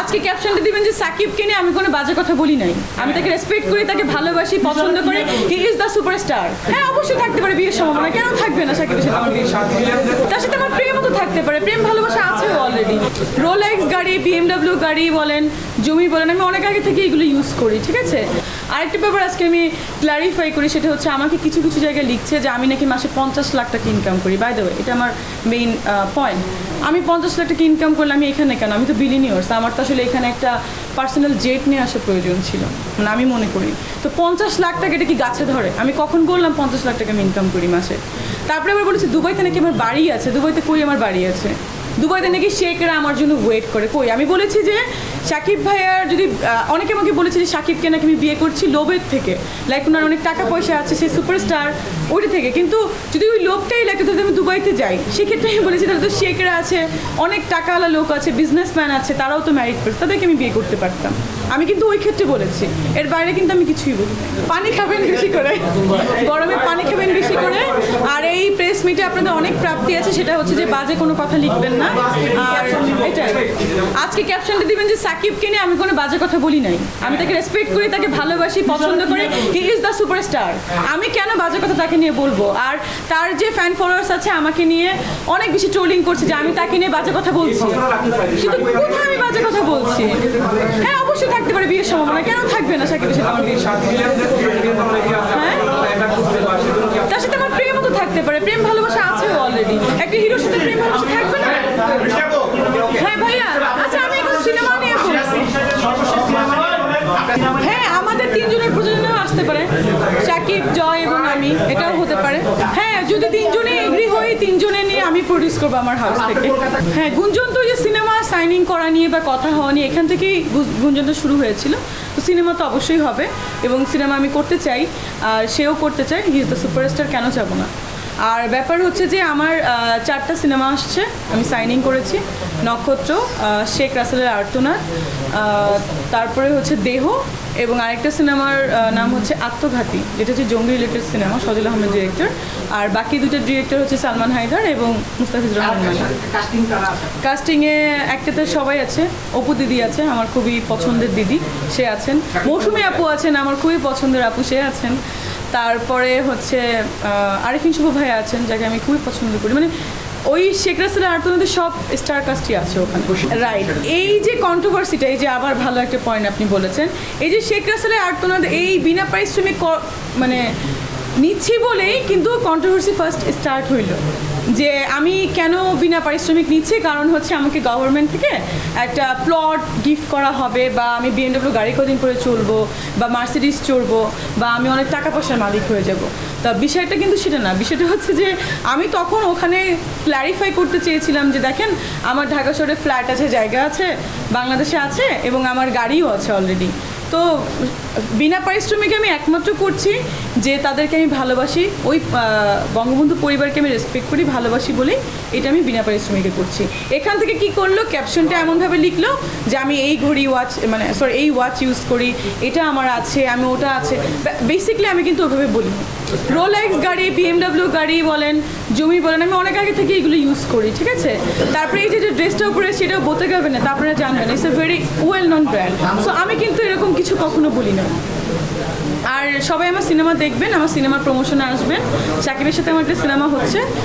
আজকে ক্যাপশনটা দিবেন যে সাকিবকে নিয়ে আমি কোনো বাজে কথা বলি নাই। আমি তাকে রেসপেক্ট করি তাকে ভালোবাসি পছন্দ করি। হি ইজ দ্য সুপারস্টার হ্যাঁ অবশ্যই থাকতে পারে বিয়ের সম্ভাবনা। কেন থাকবে না সাকিবের সাথে? আমার বিয়ের তার সাথে আমার প্রেমও তো থাকতে পারে। প্রেম ভালোবাসা আছে অলরেডি রোলেক্স গাড়ি বিএমডাব্লিউ গাড়ি বলেন জমি বলেন আমি অনেক আগে থেকে এগুলো ইউজ করি ঠিক আছে? আরেকটা ব্যাপার আজকে আমি ক্লারিফাই করি, সেটা হচ্ছে আমাকে কিছু কিছু জায়গায় লিখছে যে আমি নাকি মাসে পঞ্চাশ লাখ টাকা ইনকাম করি। বাই দ্য এটা আমার মেইন পয়েন্ট আমি পঞ্চাশ লাখ টাকা ইনকাম করলে আমি এখানে কেন? আমি তো বিলিনিয়ার্স আমার তো আসলে এখানে একটা পার্সোনাল জেট নিয়ে আসা প্রয়োজন ছিল। মানে আমি মনে করি। তো পঞ্চাশ লাখ টাকা এটা কি গাছে ধরে? আমি কখন বললাম পঞ্চাশ লাখ টাকা আমি ইনকাম করি মাসে? তারপরে আবার বলেছি, দুবাইতে নাকি আমার বাড়ি আছে, দুবাইতে কই আমার বাড়ি আছে? দুবাইতে নাকি শেখরা আমার জন্য ওয়েট করে। কই? আমি বলেছি যে সাকিব ভাইয়ার যদি অনেকে আমাকে বলেছে যে সাকিবকে নাকি আমি বিয়ে করছি লোভের থেকে। লাইক ওনার অনেক টাকা পয়সা আছে, সে সুপারস্টার ওইটা থেকে। কিন্তু যদি ওই লোভটাই লাগে, তাহলে আমি দুবাইতে যাই। সেক্ষেত্রে আমি বলেছি, তাহলে তো শেখরা আছে, অনেক টাকাওয়ালা লোক আছে বিজনেসম্যান আছে, তারাও তো ম্যারিড করছে তাদেরকে আমি বিয়ে করতে পারতাম। আমি কিন্তু ওই ক্ষেত্রে বলেছি। এর বাইরে কিন্তু আমি কিছুই বলি পানি খাবেন বেশি করে। গরমে পানি খাবেন বেশি করে মিটে আপনাদের অনেক প্রাপ্তি আছে, সেটা হচ্ছে যে বাজে কোনো কথা লিখবেন না। আর এটাই আজকে ক্যাপশনটা দিবেন যে সাকিবকে নিয়ে আমি কোনো বাজে কথা বলি নাই। আমি তাকে রেসপেক্ট করি, তাকে ভালোবাসি, পছন্দ করি। হি ইজ দ্য সুপারস্টার আমি কেন বাজে কথা তাকে নিয়ে বলব? আর তার যে ফ্যান ফলোয়ার্স আছে, আমাকে নিয়ে অনেক বেশি ট্রোলিং করছে যে আমি তাকে নিয়ে বাজে কথা বলছি। কিন্তু কোথায় আমি বাজে কথা বলছি? হ্যাঁ অবশ্যই থাকতে পারে বিয়ের সম্ভাবনা। কেন থাকবে না সাকিবের সাথে আমার বিয়ের সম্ভাবনা হ্যাঁ তার সাথে আমার প্রেমও তো থাকতে পারে প্রেম ভালোবাসা আছে অলরেডি একটা হিরোর সাথে প্রেম ভালোবাসা থাকবে না হ্যাঁ ভাইয়া আচ্ছা আমি এখন সিনেমা নিয়ে বলছি হ্যাঁ আমাদের তিনজনের আসতে পারে। সাকিব, জয় এবং আমি, এটাও হতে পারে। হ্যাঁ যদি তিনজনে এগ্রি হই, তিনজনে নিয়ে আমি প্রডিউস করব আমার হাউস থেকে। হ্যাঁ গুঞ্জন তো যে সিনেমা সাইনিং করা নিয়ে বা কথা হওয়া নিয়ে, এখান থেকেই গুঞ্জনটা শুরু হয়েছিল। তো সিনেমা তো অবশ্যই হবে এবং সিনেমা আমি করতে চাই। আর সেও করতে চাই হি ইজ দ্য সুপারস্টার কেন যাব না? আর ব্যাপার হচ্ছে যে আমার চারটা সিনেমা আসছে আমি সাইনিং করেছি নক্ষত্র শেখ রাসেলের আর্তনাদ আহ, তারপরে হচ্ছে দেহ এবং আরেকটা সিনেমার নাম হচ্ছে আত্মঘাতী যেটা হচ্ছে জঙ্গি related cinema Sajal Ahmed director আর বাকি দুটো ডিরেক্টর হচ্ছে সালমান হায়দার এবং মুস্তাফিজুর রহমান। কাস্টিংয়ে একটাতে সবাই আছে অপু দিদি আছে আমার খুবই পছন্দের দিদি সে আছেন। মৌসুমী আপু আছেন আমার খুবই পছন্দের আপু সে আছেন। তারপরে হচ্ছে আরিফিন শুভ ভাই আছেন, যাকে আমি খুবই পছন্দ করি। মানে ওই শেখ রাসেলের আর্তনাদের সব স্টার কাস্টই আছে ওখানে। রাইট এই যে কন্ট্রোভার্সিটা এই যে আবার ভালো একটা পয়েন্ট আপনি বলেছেন, এই যে শেখ রাসেলের আর্তনাদ এই বিনা পারিশ্রমিক মানে নিচ্ছি বলেই কিন্তু কন্ট্রোভার্সি ফার্স্ট স্টার্ট হইল। যে আমি কেন বিনা পারিশ্রমিক নিচ্ছি? কারণ হচ্ছে আমাকে গভর্নমেন্ট থেকে একটা প্লট গিফট করা হবে বা আমি বিএমডব্লিউ গাড়ি কদিন করে চলবো বা মার্সিডিস চড়বো বা আমি অনেক টাকা পয়সার মালিক হয়ে যাব। তা বিষয়টা কিন্তু সেটা না। বিষয়টা হচ্ছে যে আমি তখন ওখানে ক্ল্যারিফাই করতে চেয়েছিলাম যে দেখেন, আমার ঢাকা শহরে ফ্ল্যাট আছে, জায়গা আছে, বাংলাদেশে আছে এবং আমার গাড়িও আছে অলরেডি তো বিনা পারিশ্রমিক আমি একমাত্র করছি যে তাদেরকে আমি ভালোবাসি, ওই বঙ্গবন্ধু পরিবারকে আমি রেসপেক্ট করি, ভালোবাসি বলেই এটা আমি বিনা পারিশ্রমিকে করছি। এখান থেকে কি করল? ক্যাপশনটা এমনভাবে লিখলো যে আমি এই ঘড়ি ওয়াচ মানে সরি এই ওয়াচ ইউজ করি, এটা আমার আছে, আমি ওটা আছে। বেসিকলি আমি কিন্তু ওভাবে বলি রোলেক্স গাড়ি বিএমডাব্লিউ গাড়ি বলেন, জমি বলেন, আমি অনেক আগে থেকে এগুলো ইউজ করি, ঠিক আছে? তারপরে এই যে ড্রেসটা উপরে সেটাও বলতে যাবেন না, তারপরে জানবেন it's a very well known brand so আমি কিন্তু এরকম কিছু কখনো বলি না আর সবাই আমার সিনেমা দেখবেন, আমার সিনেমার প্রমোশনে আসবেন সাকিবের সাথে আমার একটা সিনেমা হচ্ছে।